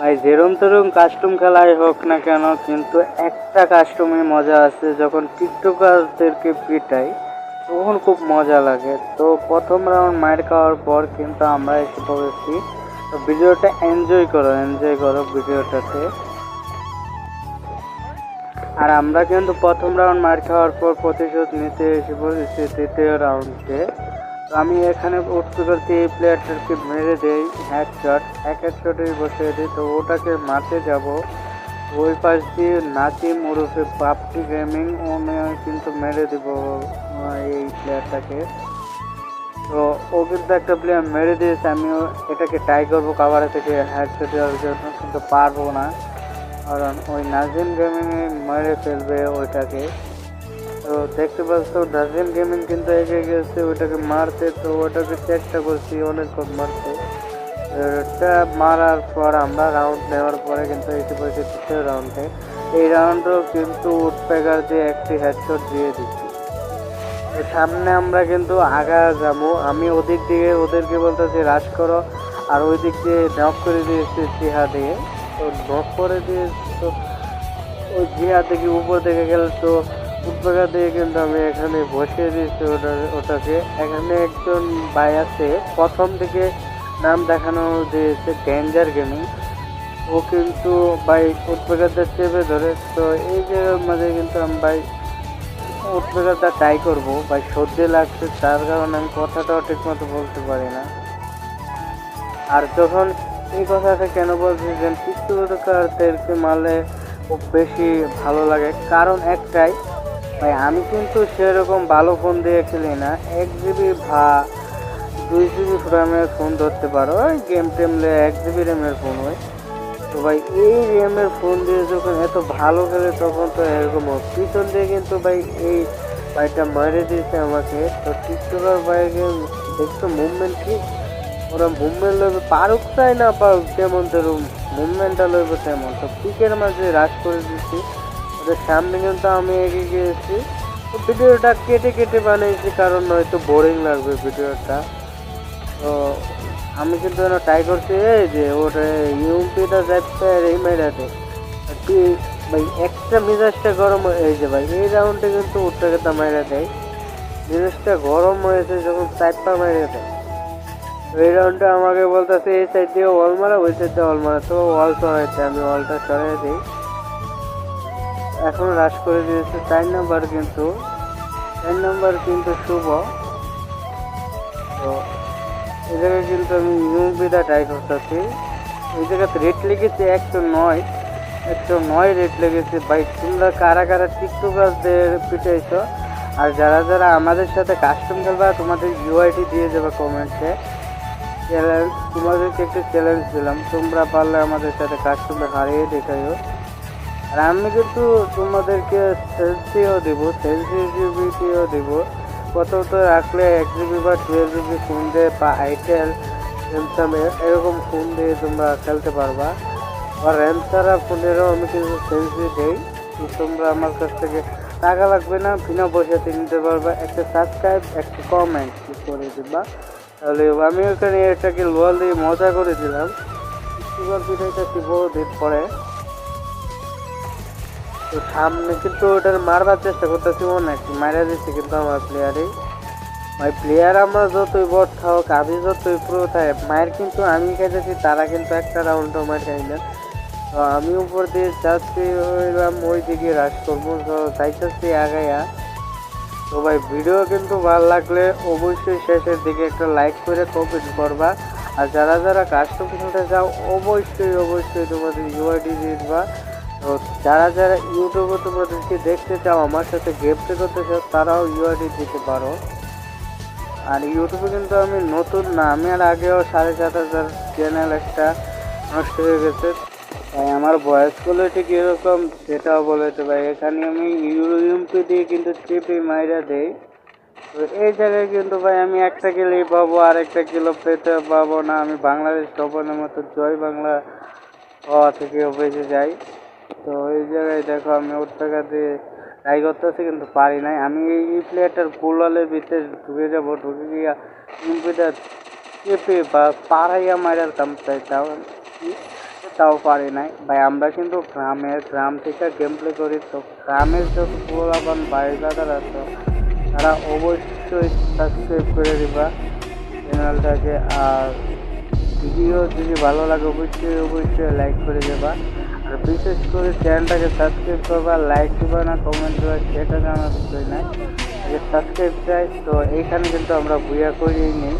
ভাই, যেরম তেরম কাস্টম খেলাই হোক না কেন, কিন্তু একটা কাস্টমে মজা আছে, যখন টিকটকারদেরকে পিটাই, তখন খুব মজা লাগে। তো প্রথম রাউন্ড মার খাওয়ার পর কিন্তু আমরা এসে পড়েছি। তো ভিডিওটা এনজয় করো এনজয় করো ভিডিওটাতে। আর আমরা কিন্তু প্রথম রাউন্ড মার খাওয়ার পর প্রতিশোধ নিতে এসে পড়েছি দ্বিতীয় রাউন্ডে আমি এখানে উঠতে করতে এই প্লেয়ারটাকে মেরে দেই হ্যাক শট এক এক শটেই বসিয়ে দিই। তো ওটাকে মারতে যাব। ওই পাশ দিয়ে নাচিম ওরফে পাপটি গেমিং উনি কিন্তু মেরে দিব এই প্লেয়ারটাকে তো ও কিন্তু একটা প্লেয়ার মেরে দিয়েছে, আমিও এটাকে ট্রাই করব কাভারে থেকে হেডশট দেওয়ার জন্য, কিন্তু পারব না। কারণ ওই নাজিম গেমিং মেরে ফেলবে ওইটাকে। তো দেখতে পাচ্ছ নাজিম গেমিং কিন্তু এগিয়ে গেছে, ওইটাকে মারতে, তো ওটাকে চেষ্টা করছি অনেকক্ষণ মারতে। এটা মারার পর আমরা রাউন্ড নেওয়ার পরে কিন্তু এসে পড়েছি তৃতীয় রাউন্ডে এই রাউন্ডও কিন্তু উঠপেকার দিয়ে একটি হেডশট দিয়ে দিচ্ছি। সামনে আমরা কিন্তু আগা যাব। আমি ওদিক দিয়ে ওদেরকে বলতেছি রাশ করো। আর ওই দিক দিয়ে নক করে দিয়েছি জিহা দিয়ে। তো নক করে দিয়ে তো, ওই জিহা থেকে উপর থেকে গেলে, তো উৎপাকা দিয়ে কিন্তু আমি এখানে বসিয়ে দিয়েছি ওটা, ওটাকে। এখানে একজন ভাই আছে, প্রথম থেকে নাম দেখানো দিয়েছে ডেঞ্জার গেমিং ও কিন্তু ভাই উৎপাকারদের চেপে ধরে তো এই জায়গার মাঝে কিন্তু আমি ভাই উৎপাদনটা ট্রাই করব বা সর্দি লাগছে, তার কারণে আমি কথাটাও ঠিক মতো বলতে পারি না। আর যখন এই কথাটা কেন বলছি যে টিকটকারদেরকে মারলে খুব বেশি ভালো লাগে, কারণ একটাই ভাই, আমি কিন্তু সেরকম ভালো ফোন দিয়ে খেলি না। এক জিবি ভা, দুই জিবি র্যামের ফোন ধরতে পারো। ওই গেম টেমলে এক জিবি র্যামের ফোন হয় তো ভাই, এই র্যামের ফোন দিয়ে যখন এত ভালো খেলে তখন তো এরকম। পিছন দিয়ে কিন্তু ভাই, এই ভাইটা মারে দিয়েছে আমাকে। তো টিকটকার ভাইকে দেখছ মুভমেন্ট কি? ওরা মুভমেন্ট লইবে, পারুক চাই না পারুক, যেমন তেরম মুভমেন্টটা লইবে তেমন। তো পিকের মাঝে রাশ করে দিচ্ছি। সামনে কিন্তু আমি এগিয়ে গিয়েছি। তো ভিডিওটা কেটে কেটে বানিয়েছি, কারণ নয়তো বোরিং লাগবে ভিডিওটা। তো আমি কিন্তু এনে ট্রাই করছি এই যে ওটা ইউপিটা যাচ্ছে আর এই মেয়েটাতে ভাই একটা মিজাজটা গরম হয়ে- যে ভাই। এই রাউন্ডে কিন্তু উঠটাকে তা মাইরা দেয়। মিজাজটা গরম হয়েছে যখন চারটা মাইরা দেয়। এই রাউন্ডে আমাকে বলতেছে, এই সাইড দিয়ে ওয়াল মারা, ওই সাইড দিয়ে ওয়াল মারা। তো ওয়াল সরাইছে আমি ওয়ালটা সরাই দিই। এখন রাশ করে দিয়েছে। চার নাম্বার কিন্তু, চার নাম্বার কিন্তু শুভ। তো এই জায়গায় কিন্তু আমি ইউপিটা ট্রাই করতেছি। ওই জায়গাতে রেট লেগেছে একশো নয় একশো নয় রেট লেগেছে। ভাই, তোমরা কারা কারা টিকটকারদের পিটাইছো? আর যারা যারা আমাদের সাথে কাস্টম খেলবা, তোমাদের ইউআইডি দিয়ে দেবে কমেন্টে চ্যালেঞ্জ তোমাদেরকে একটু চ্যালেঞ্জ দিলাম। তোমরা পারলে আমাদের সাথে কাস্টমে হারিয়ে দেখাইও। আর আমি কিন্তু তোমাদেরকে সেলসিও দেবো সেলসি জিবিটিও দেবো। প্রথমত রাখলে এক জিবি বা টুয়েলভ জিবি ফোন দিয়ে বা আইটেল স্যামসাংয়ের এরকম ফোন দিয়ে তোমরা খেলতে পারবা। আর র্যাম ছাড়া ফোনেরও আমি কিন্তু সেন্সি দেই। তোমরা আমার কাছ থেকে টাকা লাগবে না, বিনা পয়সাতে নিতে পারবা। একটা সাবস্ক্রাইব একটা কমেন্ট করে দিবা? তাহলে আমি ওখানে এটাকে লোয়াল দিয়ে মজা করে দিলাম। পিঠাইটা দিন পরে। তো সামনে কিন্তু ওটার মারবার চেষ্টা করতেছি অনেক মারা দিচ্ছে কিন্তু আমার প্লেয়ারে ভাই প্লেয়ার আমরা যতই বট থাক আমি যতই প্রো থাক মায়ের কিন্তু আমি খেতেছি, তারা কিন্তু একটা রাউন্ডও মার খাই না তো আমি উপর দিয়ে যাচ্ছি, হইলাম ওই দিকে রাজ করব, তো চাইতেছি আগাইয়া তো ভাই ভিডিও কিন্তু ভালো লাগলে অবশ্যই শেষের দিকে একটা লাইক করে কমেন্ট করবা। আর যারা যারা কাস্টম খেলতে যাও অবশ্যই অবশ্যই তোমাদের ইউআইডি দিবা। তো যারা যারা ইউটিউবে তোমাদেরকে দেখতে চাও, আমার সাথে গেম করতে চাও, তারাও ইউআইডি দিতে পারো। আর ইউটিউবে কিন্তু আমি নতুন না, আমি আর আগেও সাড়ে সাত হাজার চ্যানেল একটা নষ্ট হয়ে গেছে। তাই আমার ভয়েস কোয়ালিটি কীরকম সেটাও বলে দিতে পারি। এখানে আমি ইউএমপি দিয়ে কিন্তু টিপি মাইরা দেই। তো এই জায়গায় কিন্তু ভাই, আমি একটা কিলোই পাবো, আর একটা কিলো পেতে পাবো না। আমি বাংলাদেশ টপনের মতো জয় বাংলা হওয়া থেকে বেঁচে যাই। তো এই জায়গায় দেখো আমি ওর টাকা দিয়ে ট্রাই করতেছি, কিন্তু পারি নাই। আমি এই প্লেয়ারটার গোলালের ভিতরে ঢুকে যাব, ঢুকে গিয়া ইউপিটা চেপে বা পাড়াইয়া মারার কাম চাই, তাও তাও পারি নাই। ভাই, আমরা কিন্তু গ্রামের, গ্রাম থেকে গেম প্লে করি, তো গ্রামের যত পোলাপান বাইরে দাদারা আছে, তারা অবশ্যই সাবস্ক্রাইব করে দিবা চ্যানেলটাকে আর ভিডিও যদি ভালো লাগে, অবশ্যই অবশ্যই লাইক করে দেবা। আর বিশেষ করে চ্যানেলটাকে সাবস্ক্রাইব করবা লাইক দেবা না কমেন্ট দেবা, সেটা জানার বিষয় নাই। সাবস্ক্রাইব চাই, তো এইখানে কিন্তু আমরা বুয়া করিয়ে নিই।